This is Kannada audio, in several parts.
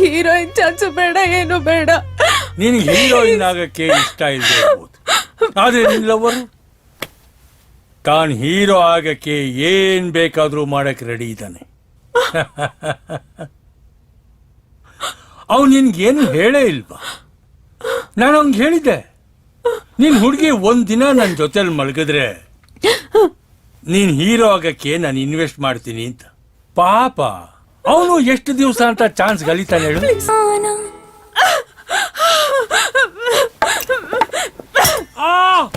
ನನ್ಗೆ ಹೀರೋಯಿನ್ ಚಾನ್ಸ್ ಬೇಡ, ಏನು ಬೇಡ. ನೀನು ಹೀರೋಯಿನ್ ಆಗಕ್ಕೆ ಇಷ್ಟ ಇರ್ಬೋದು. ಆದ್ರೆ ನಿನ್ ಲವರು ತಾನು ಹೀರೋ ಆಗಕ್ಕೆ ಏನ್ ಬೇಕಾದ್ರೂ ಮಾಡಕ್ ರೆಡಿ ಇದ್ದಾನೆ. ಅವ್ ಏನು ಹೇಳೇ ಇಲ್ವಾ? ನಾನು ಅವ್ನಿಗೆ ಹೇಳಿದ್ದೆ. ನಿನ್ ಹುಡುಗಿ ಒಂದ್ ದಿನ ನನ್ನ ಜೊತೆಲಿ ಮಲಗಿದ್ರೆ ನೀನ್ ಹೀರೋ ಆಗಕ್ಕೆ ನಾನು ಇನ್ವೆಸ್ಟ್ ಮಾಡ್ತೀನಿ ಅಂತ. ಪಾಪ. ಅವನು ಎಷ್ಟು ದಿವಸ ಅಂತ ಚಾನ್ಸ್ ಗಳಿತಾನೆ ಹೇಳು ಆ!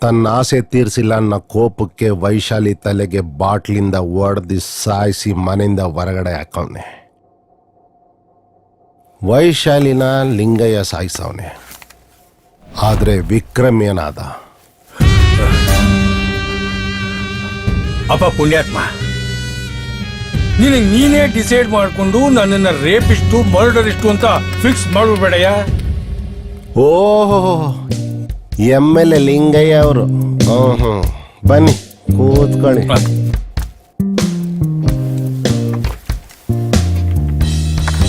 ತನ್ನ ಆಸೆ ತೀರಿಸಿಲ್ಲ ಅನ್ನೋ ಕೋಪಕ್ಕೆ ವೈಶಾಲಿ ತಲೆಗೆ ಬಾಟ್ಲಿಂದ ಒಡೆದು ಸಾಯಿಸಿ ಮನೆಯಿಂದ ಹೊರಗಡೆ ಹಾಕವನೆ. ವೈಶಾಲಿನ ಲಿಂಗಯ್ಯ ಸಾಯಿಸವನೆ. ಆದ್ರೆ ವಿಕ್ರಮ್ ಏನಾದ ಅಪ್ಪ ಪುಣ್ಯಾತ್ಮ ನಿನಗೆ ನೀನೇ ಡಿಸೈಡ್ ಮಾಡ್ಕೊಂಡು ನನ್ನನ್ನ ರೇಪಿಸ್ಟು ಇಷ್ಟು ಅಂತ ಫಿಕ್ಸ್ ಮಾಡಬೇಡಯ್ಯ ಓಹೋ ಎಂ ಎಲ್ ಎ ಲಿಂಗಯ್ಯ ಅವರು. ಹ್ಮ್ ಹ್ಮ್. ಬನ್ನಿ ಕೂತ್ಕೊಳ್ಳಿ.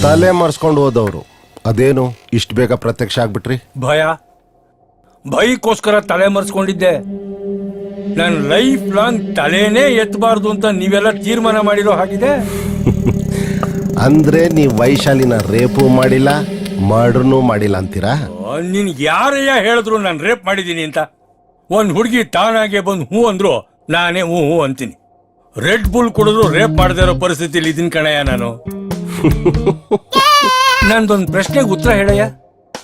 ತಲೆ ಮರ್ಸ್ಕೊಂಡು ಹೋದವರು. ಅದೇನು? ಇಷ್ಟು ಬೇಗ ಪ್ರತ್ಯಕ್ಷ ಆಗ್ಬಿಟ್ರಿ? ಭಯ. ಭಯಕ್ಕೋಸ್ಕರ ತಲೆ ಮರೆಸ್ಕೊಂಡಿದ್ದೆ. ನನ್ನ ಲೈಫ್ ಲಾಂಗ್ ತಲೆನೇ ಎತ್ತಬಾರ್ದು ಅಂತ ನೀವೆಲ್ಲ ತೀರ್ಮಾನ ಮಾಡಿರೋ ಹಾಗಿದೆ ಅಂದ್ರೆ ನೀವು ವೈಶಾಲಿನ ರೇಪು ಮಾಡಿಲ್ಲ? ಮರ್ಡರ್ನೂ ಮಾಡಿಲ್ಲ ಅಂತೀರಾ? ನಿನ್ ಯಾರಯ್ಯ ಹೇಳಿದ್ರು ನಾನು ರೇಪ್ ಮಾಡಿದ್ದೀನಿ ಅಂತ? ಒಂದ್ ಹುಡುಗಿ ತಾನಾಗೆ ಬಂದು ಹೂ ಅಂದ್ರು ನಾನೇ ಹೂ ಹೂ ಅಂತೀನಿ. ರೆಡ್ ಬುಲ್ ಕುಡಿದ್ರು ರೇಪ್ ಮಾಡದೇ ಇರೋ ಪರಿಸ್ಥಿತಿಲಿ ಇದೀನಿ ಕಣಯ್ಯ ನಾನು. ನಂದೊಂದು ಪ್ರಶ್ನೆಗೆ ಉತ್ತರ ಹೇಳಯ್ಯ.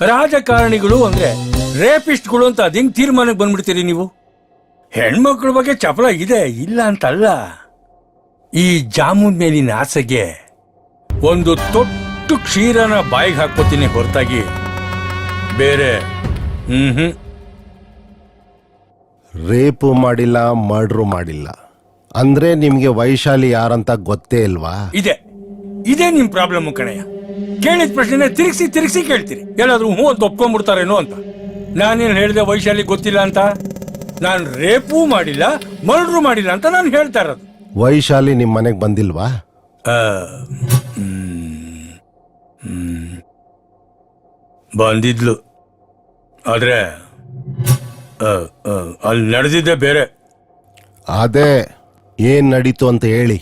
ರಾಜಕಾರಣಿಗಳು ಅಂದ್ರೆ ರೇಪಿಸ್ಟ್ಗಳು ಅಂತ ಅದಿಂಗ್ ತೀರ್ಮಾನಕ್ಕೆ ಬಂದ್ಬಿಡ್ತೀರಿ ನೀವು? ಹೆಣ್ಮಕ್ಳ ಬಗ್ಗೆ ಚಪಲ ಇದೆ, ಇಲ್ಲ ಅಂತಲ್ಲ. ಈ ಜಾಮೂನ್ ಮೇಲಿನ ಆಸೆಗೆ ಒಂದು ತೊಟ್ಟು ಕ್ಷೀರನ ಬಾಯಿಗೆ ಹಾಕೋತೀನಿ ಹೊರತಾಗಿ. ಬೇರೆ ಹ್ಮ್ ಹ್ಮ್ ರೇಪು ಮಾಡಿಲ್ಲ ಮರ್ಡ್ರು ಮಾಡಿಲ್ಲ. ಅಂದ್ರೆ ನಿಮ್ಗೆ ವೈಶಾಲಿ ಯಾರಂತ ಗೊತ್ತೇ ಇಲ್ವಾ? ಇದೆ. ಇದೇ ನಿಮ್ ಪ್ರಾಬ್ಲಮ್ ಕಣಯ್ಯ. ಕೇಳಿದ ಪ್ರಶ್ನೆ ತಿರುಗಿಸಿ ತಿರುಗಿಸಿ ಕೇಳ್ತೀರಿ. ಎಲ್ಲಾದ್ರೂ ಹ್ಞೂ ಅಂತ ಒಪ್ಕೊಂಡ್ಬಿಡ್ತಾರೇನೋ ಅಂತ. ನಾನೇನು ಹೇಳಿದೆ ವೈಶಾಲಿ ಗೊತ್ತಿಲ್ಲ ಅಂತ? ನಾನು ರೇಪು ಮಾಡಿಲ್ಲ ಮರ್ಡ್ರು ಮಾಡಿಲ್ಲ ಅಂತ ನಾನು ಹೇಳ್ತಾ ಇರೋದು. ವೈಶಾಲಿ ನಿಮ್ ಮನೆಗೆ ಬಂದಿಲ್ವಾ? ಆ, ಹ್ಮ್, ಹ್ಮ್. ಬಂದಿದ್ಲು. ಆದ್ರೆ ಅಲ್ಲಿ ನಡೆದಿದ್ದೆ ಬೇರೆ. ಅದೇ ಏನ್ ನಡೀತು ಅಂತ ಹೇಳಿ.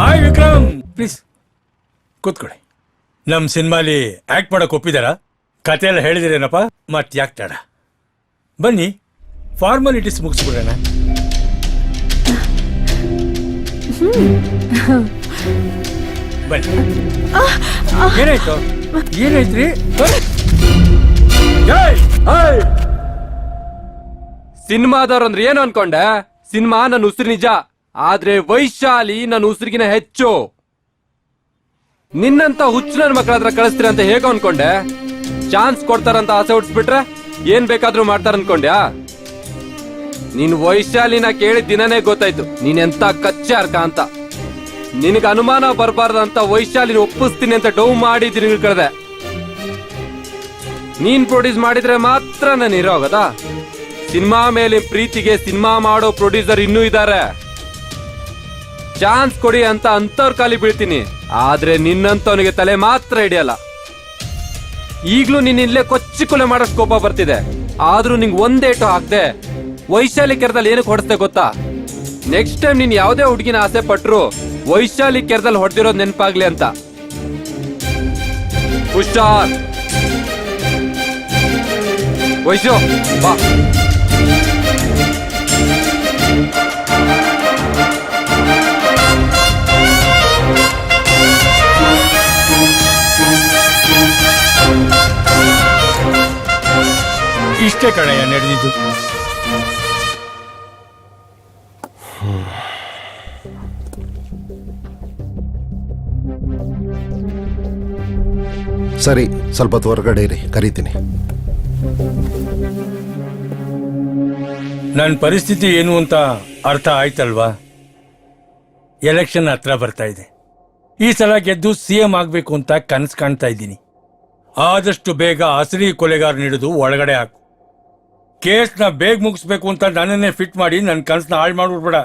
ಹಾಯ್ ವಿಕ್ರಮ್. ಪ್ಲೀಸ್ ಕೂತ್ಕೊಳ್ಳಿ. ನಮ್ ಸಿನಿಮಾಲಿ ಆಕ್ಟ್ ಮಾಡಕ್ ಒಪ್ಪಿದಾರ? ಕತೆ ಎಲ್ಲ ಹೇಳಿದಿರೇನಪ್ಪ? ಮತ್ ಯಾಕೆ ತಡ? ಬನ್ನಿ ಫಾರ್ಮಾಲಿಟೀಸ್ ಮುಗಿಸ್ಬಿಡೋಣ. ಬನ್ನಿ. ಏನಾಯ್ತು? ಏನಾಯ್ತ್ರಿ! ಸಿನಿಮಾದವ್ರು ಅಂದ್ರೆ ಏನು ಅನ್ಕೊಂಡೆ? ಸಿನಿಮಾ ನನ್ನ ಉಸಿರು ನಿಜ ಆದ್ರೆ ವೈಶಾಲಿ ನನ್ನ ಉಸಿರಿಗಿನ ಹೆಚ್ಚು. ನಿನ್ನಂತ ಹುಚ್ಚು ನನ್ನ ಮಕ್ಕಳ ಹತ್ರ ಕಳಿಸ್ತೀರ ಅಂತ ಹೇಗ ಅನ್ಕೊಂಡೆ. ಚಾನ್ಸ್ ಕೊಡ್ತಾರಂತ ಆಸೆ ಹುಡ್ಸ್ಬಿಟ್ರೆ ಏನ್ ಬೇಕಾದ್ರೂ ಮಾಡ್ತಾರ ಅನ್ಕೊಂಡ್ಯಾ ನೀನ್ ವೈಶಾಲಿನ ಕೇಳಿದ ದಿನನೇ ಗೊತ್ತಾಯ್ತು ನೀನ್ ಎಂತ ಕಚ್ಚಾರ್ಕ ಅಂತ. ನಿನಗ ಅನುಮಾನ ಬರಬಾರ್ದು ಅಂತ ವೈಶಾಲಿ ಒಪ್ಪಿಸ್ತೀನಿ ಅಂತ ಡೌ ಮಾಡಿ ನಿನ್ ಕಳ್ದೆ. ನೀನ್ ಪ್ರೊಡ್ಯೂಸ್ ಮಾಡಿದ್ರೆ ಮಾತ್ರ ನಾನು ಇರೋ ಸಿನಿಮಾ ಮೇಲೆ ಪ್ರೀತಿಗೆ ಸಿನಿಮಾ ಮಾಡೋ ಪ್ರೊಡ್ಯೂಸರ್ ಇನ್ನೂ ಇದ್ದಾರೆ. ಚಾನ್ಸ್ ಕೊಡಿ ಅಂತ ಅಂತವ್ರ ಕಾಲಿ ಬೀಳ್ತೀನಿ. ಆದ್ರೆ ನಿನ್ನಂತವನಿಗೆ ತಲೆ ಮಾತ್ರ ಹಿಡಿಯಲ್ಲ. ಈಗ್ಲೂ ನೀನ್ ಇಲ್ಲೇ ಕೊಚ್ಚಿ ಕೊಲೆ ಮಾಡೋ ಕೋಪ ಬರ್ತಿದೆ. ಆದ್ರೂ ನಿಂಗ್ ಒಂದೇಟು ಹಾಕ್ದೆ, ವೈಶಾಲಿ ಕೆರದಲ್ಲಿ ಏನಕ್ಕೆ ಹೊಡೆಸ್ದೆ ಗೊತ್ತಾ? ನೆಕ್ಸ್ಟ್ ಟೈಮ್ ನೀನ್ ಯಾವ್ದೇ ಹುಡುಗಿನ ಆಸೆ ಪಟ್ರು ವೈಶಾಲಿ ಕೆರದಲ್ಲಿ ಹೊಡೆದಿರೋ ನೆನಪಾಗ್ಲಿ ಅಂತ. ಹುಷಾರ್. ವೈಶು ಬಾ. ಇಷ್ಟೇ ಕಡೆಯ ನಡೆದಿದ್ದು. ಸರಿ, ಸ್ವಲ್ಪ ಹೊರಗಡೆ ಇರಿ, ಕರಿತೀನಿ. ನನ್ನ ಪರಿಸ್ಥಿತಿ ಏನು ಅಂತ ಅರ್ಥ ಆಯ್ತಲ್ವಾ? ಎಲೆಕ್ಷನ್ ಹತ್ರ ಬರ್ತಾ ಇದೆ. ಈ ಸಲ ಗೆದ್ದು ಸಿ ಎಂ ಆಗ್ಬೇಕು ಅಂತ ಕನಸು ಕಾಣ್ತಾ ಇದ್ದೀನಿ. ಆದಷ್ಟು ಬೇಗ ಹಸಿರಿ ಕೊಲೆಗಾರ ಹಿಡಿದು ಒಳಗಡೆ ಹಾಕು. ಕೇಸ್ನ ಬೇಗ ಮುಗಿಸ್ಬೇಕು ಅಂತ ನನ್ನನ್ನೇ ಫಿಟ್ ಮಾಡಿ ನನ್ನ ಕನಸನ್ನ ಹಾಳು ಮಾಡ್ಬಿಡ್ಬೇಡ.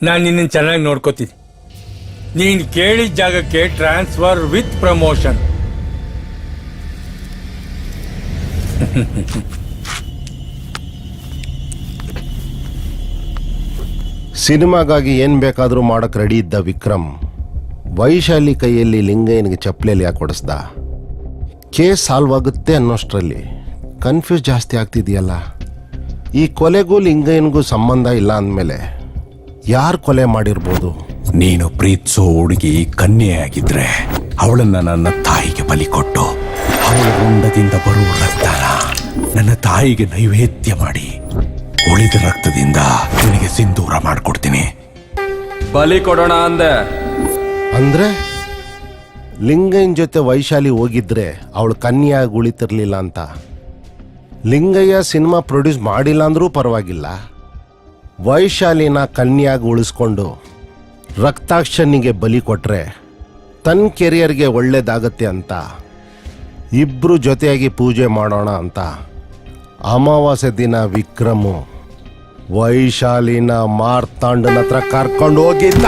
ನಾನು ನಿನ್ನನ್ನು ಚೆನ್ನಾಗಿ ನೋಡ್ಕೋತೀನಿ. ನೀನು ಕೇಳಿದ ಜಾಗಕ್ಕೆ ಟ್ರಾನ್ಸ್ಫರ್ ವಿತ್ ಪ್ರಮೋಷನ್ ಸಿನಿಮಾಗಾಗಿ ಏನ್ ಬೇಕಾದರೂ ಮಾಡಕ್ ರೆಡಿ ಇದ್ದ ವಿಕ್ರಮ್, ವೈಶಾಲಿ ಕೈಯಲ್ಲಿ ಲಿಂಗಯ್ಯನಿಗೆ ಚಪ್ಪಲಿಯಲ್ಲಿ ಯಾಕೆ ಹೊಡೆಸ್ದ? ಕೇಸ್ ಸಾಲ್ವ್ ಆಗುತ್ತೆ ಅನ್ನೋಷ್ಟರಲ್ಲಿ. ಕನ್ಫ್ಯೂಸ್ ಜಾಸ್ತಿ ಆಗ್ತಿದೆಯಲ್ಲ. ಈ ಕೊಲೆಗೂ ಲಿಂಗಯ್ಯನಿಗೂ ಸಂಬಂಧ ಇಲ್ಲ ಅಂದಮೇಲೆ ಯಾರು ಕೊಲೆ ಮಾಡಿರ್ಬೋದು? ನೀನು ಪ್ರೀತಿಸೋ ಹುಡುಗಿ ಕನ್ಯೆಯಾಗಿದ್ರೆ ಅವಳನ್ನು ನನ್ನ ತಾಯಿಗೆ ಬಲಿ ಕೊಟ್ಟು ಅವಳ ಬರುವ ರಕ್ತನ ನನ್ನ ತಾಯಿಗೆ ನೈವೇದ್ಯ ಮಾಡಿ ಉಳಿದ ರಕ್ತದಿಂದ ನಿನಗೆ ಸಿಂಧೂರ ಮಾಡಿಕೊಡ್ತೀನಿ. ಬಲಿ ಕೊಡೋಣ ಅಂದೆ. ಅಂದ್ರೆ? ಲಿಂಗಯ್ಯನ ಜೊತೆ ವೈಶಾಲಿ ಹೋಗಿದ್ರೆ ಅವಳು ಕನ್ಯಾಗಿ ಉಳಿತಿರ್ಲಿಲ್ಲ ಅಂತ. ಲಿಂಗಯ್ಯ ಸಿನಿಮಾ ಪ್ರೊಡ್ಯೂಸ್ ಮಾಡಿಲ್ಲ ಅಂದ್ರೂ ಪರವಾಗಿಲ್ಲ. ವೈಶಾಲಿನ ಕನ್ಯಾಗಿ ಉಳಿಸ್ಕೊಂಡು ರಕ್ತಾಕ್ಷನಿಗೆ ಬಲಿ ಕೊಟ್ರೆ ತನ್ನ ಕೆರಿಯರ್ಗೆ ಒಳ್ಳೇದಾಗತ್ತೆ ಅಂತ ಇಬ್ರು ಜೊತೆಯಾಗಿ ಪೂಜೆ ಮಾಡೋಣ ಅಂತ. ಅಮಾವಾಸ್ಯ ದಿನ ವಿಕ್ರಮು ವೈಶಾಲಿನ ಮಾರ್ತಾಂಡನ ಹತ್ರ ಕರ್ಕೊಂಡು ಹೋಗಿದ್ದ.